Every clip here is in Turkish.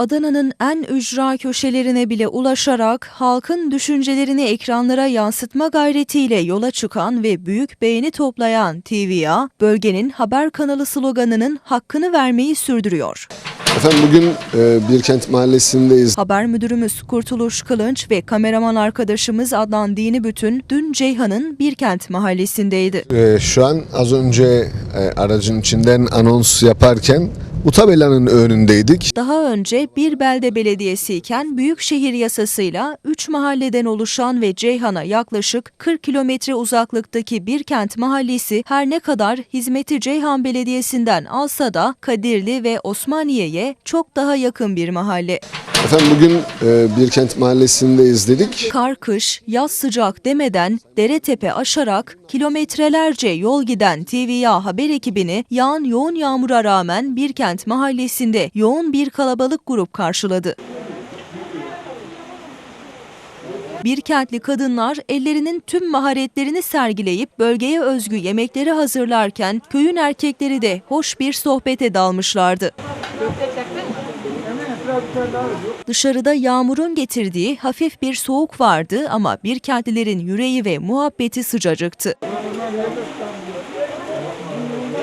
Adana'nın en ücra köşelerine bile ulaşarak halkın düşüncelerini ekranlara yansıtma gayretiyle yola çıkan ve büyük beğeni toplayan TVA, bölgenin haber kanalı sloganının hakkını vermeyi sürdürüyor. Efendim bugün e, Birkent Mahallesi'ndeyiz. Haber müdürümüz Kurtuluş Kılınç ve kameraman arkadaşımız Adnan Dini Bütün dün Ceyhan'ın Birkent mahallesindeydi. E, şu an az önce e, aracın içinden anons yaparken Utabela'nın önündeydik. Daha önce bir belde belediyesi iken Büyükşehir yasasıyla 3 mahalleden oluşan ve Ceyhan'a yaklaşık 40 kilometre uzaklıktaki Birkent mahallesi her ne kadar hizmeti Ceyhan Belediyesi'nden alsa da Kadirli ve Osmaniye'ye çok daha yakın bir mahalle. Efendim bugün e, Birkent Mahallesi'ndeyiz dedik. Kar kış, yaz sıcak demeden dere tepe aşarak kilometrelerce yol giden TVA haber ekibini yağan yoğun yağmura rağmen Birkent mahallesinde yoğun bir kalabalık grup karşıladı. Birkentli kadınlar ellerinin tüm maharetlerini sergileyip bölgeye özgü yemekleri hazırlarken köyün erkekleri de hoş bir sohbete dalmışlardı. Dışarıda yağmurun getirdiği hafif bir soğuk vardı ama bir kentlilerin yüreği ve muhabbeti sıcacıktı.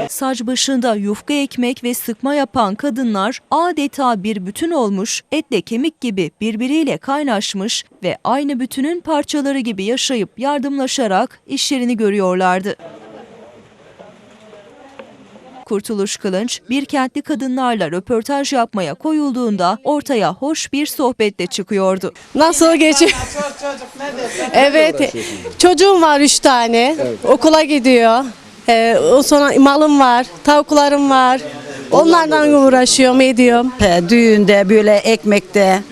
Saç başında yufka ekmek ve sıkma yapan kadınlar adeta bir bütün olmuş, etle kemik gibi birbiriyle kaynaşmış ve aynı bütünün parçaları gibi yaşayıp yardımlaşarak işlerini görüyorlardı. Kurtuluş Kılınç, bir kentli kadınlarla röportaj yapmaya koyulduğunda ortaya hoş bir sohbetle çıkıyordu. Nasıl geçiyor? evet. Çocuğum var üç tane. Okula gidiyor. Ee, o sonra malım var, tavuklarım var. Onlardan uğraşıyorum, ediyorum. Düğünde böyle ekmekte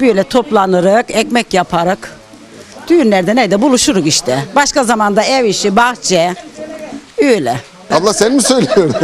böyle toplanırık, ekmek yaparık. Düğünlerde neyde buluşuruk işte. Başka zamanda ev işi, bahçe. Öyle. Abla sen mi söylüyorsun?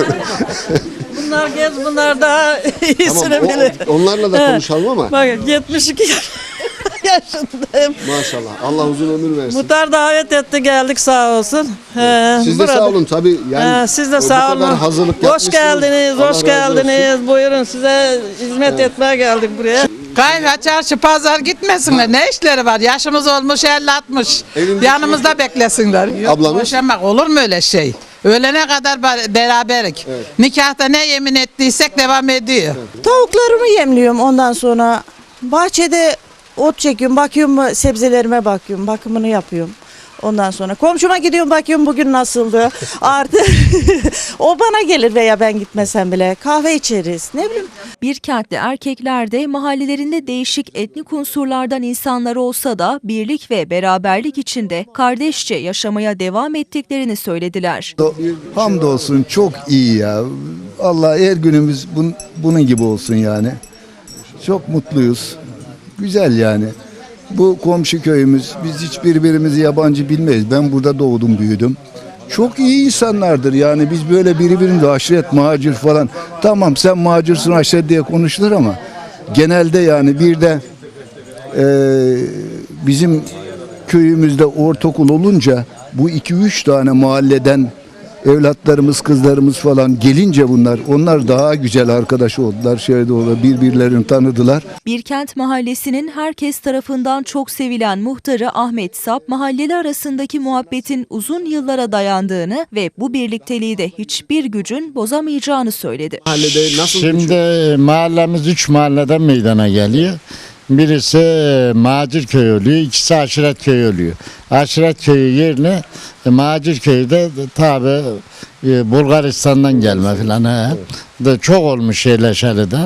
Bunlar genç, bunlar daha iyisini tamam bilir. o- onlarla da konuşalım ama Bak 72 yaşındayım. maşallah Allah uzun ömür versin. Muhtar davet etti geldik sağ olsun. Ee, Siz de burada- sağ olun tabii. Yani Ee, siz de bu sağ kadar olun. hazırlık Hoş yapmışsınız. geldiniz, Allah hoş razı geldiniz. Buyurun size hizmet etmeye geldik buraya. Kayha çarşı pazar gitmesinler. Ne işleri var? Yaşımız olmuş 50-60. Evinde Yanımızda beklesinler. Yok, Ablamız? Boşanmak olur mu öyle şey? Ölene kadar beraberik. Nikahta ne yemin ettiysek devam ediyor. Tavuklarımı yemliyorum ondan sonra bahçede ot çekiyorum bakıyorum sebzelerime bakıyorum bakımını yapıyorum. Ondan sonra komşuma gidiyorum bakıyorum bugün nasıldı. Artı o bana gelir veya ben gitmesem bile kahve içeriz ne bileyim. Bir kentli erkekler de mahallelerinde değişik etnik unsurlardan insanlar olsa da birlik ve beraberlik içinde kardeşçe yaşamaya devam ettiklerini söylediler. Hamdolsun çok iyi ya. Allah her günümüz bun- bunun gibi olsun yani. Çok mutluyuz. Güzel yani. Bu komşu köyümüz biz hiç birbirimizi yabancı bilmeyiz. Ben burada doğdum büyüdüm. Çok iyi insanlardır yani biz böyle birbirimize aşiret macir falan. Tamam sen macirsin aşiret diye konuşulur ama genelde yani bir de eee, bizim köyümüzde ortaokul olunca bu iki üç tane mahalleden evlatlarımız kızlarımız falan gelince bunlar onlar daha güzel arkadaş oldular şeyde oldu birbirlerini tanıdılar. Birkent Mahallesi'nin herkes tarafından çok sevilen muhtarı Ahmet Sap, mahalleli arasındaki muhabbetin uzun yıllara dayandığını ve bu birlikteliği de hiçbir gücün bozamayacağını söyledi. Mahallede nasıl Şimdi mahallemiz üç mahalleden meydana geliyor. Birisi Macir Köyü oluyor, ikisi Aşiret Köyü oluyor. Aşiret Köyü yerine e, Macir Köyü de tabi Bulgaristan'dan gelme filan. He. De çok olmuş yerleşeli de.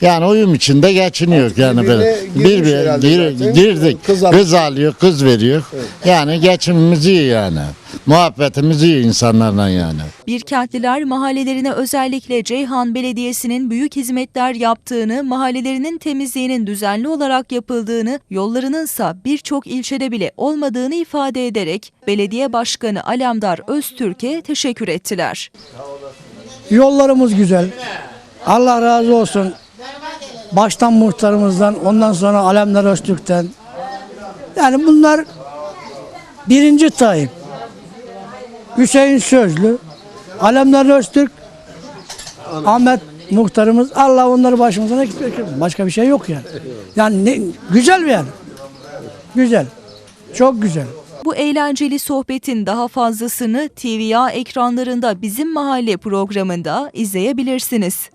Yani uyum içinde geçiniyor yani birbirine böyle. Bir, gir- zaten. girdik. Kız Kız, al- alıyor, kız veriyor. Yani geçimimiz iyi yani. Muhabbetimiz iyi insanlarla yani. Birkentliler mahallelerine özellikle Ceyhan Belediyesi'nin büyük hizmetler yaptığını, mahallelerinin temizliğinin düzenli olarak yapıldığını, yollarınınsa birçok ilçede bile olmadığını ifade ederek Belediye Başkanı Alemdar Öztürk'e teşekkür ettiler. Yollarımız güzel. Allah razı olsun. Baştan muhtarımızdan, ondan sonra Alemdar Öztürk'ten. Yani bunlar birinci Tayyip. Hüseyin Sözlü, Alemdar Öztürk, Ahmet Muhtarımız Allah onları başımızdan eksik etmesin. Başka bir şey yok yani. Yani ne, güzel bir yer. Güzel. Çok güzel. Bu eğlenceli sohbetin daha fazlasını TVA ekranlarında Bizim Mahalle programında izleyebilirsiniz.